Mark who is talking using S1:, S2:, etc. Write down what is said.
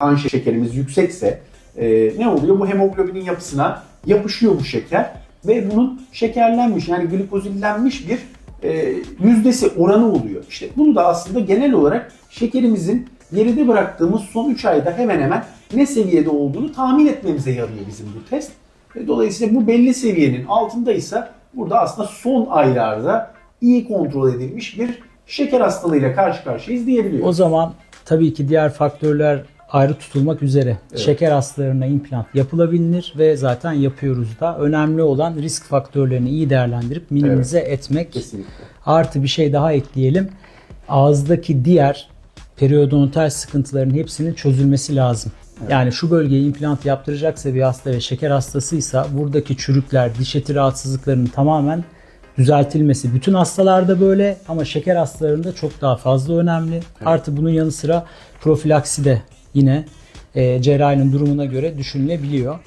S1: kan şekerimiz yüksekse e, ne oluyor? Bu hemoglobinin yapısına yapışıyor bu şeker ve bunun şekerlenmiş yani glikozillenmiş bir e, yüzdesi oranı oluyor. İşte bunu da aslında genel olarak şekerimizin geride bıraktığımız son 3 ayda hemen hemen ne seviyede olduğunu tahmin etmemize yarıyor bizim bu test. Ve dolayısıyla bu belli seviyenin altındaysa burada aslında son aylarda iyi kontrol edilmiş bir şeker hastalığıyla karşı karşıyayız diyebiliyoruz.
S2: O zaman tabii ki diğer faktörler ayrı tutulmak üzere. Şeker hastalarına implant yapılabilir ve zaten yapıyoruz da. Önemli olan risk faktörlerini iyi değerlendirip minimize etmek.
S1: Kesinlikle.
S2: Artı bir şey daha ekleyelim. Ağızdaki diğer periodontal sıkıntıların hepsinin çözülmesi lazım. Yani şu bölgeye implant yaptıracaksa bir hasta ve şeker hastasıysa buradaki çürükler, diş eti rahatsızlıklarının tamamen düzeltilmesi. Bütün hastalarda böyle ama şeker hastalarında çok daha fazla önemli. Artı bunun yanı sıra profilaksi de yine e, cerrahinin durumuna göre düşünülebiliyor.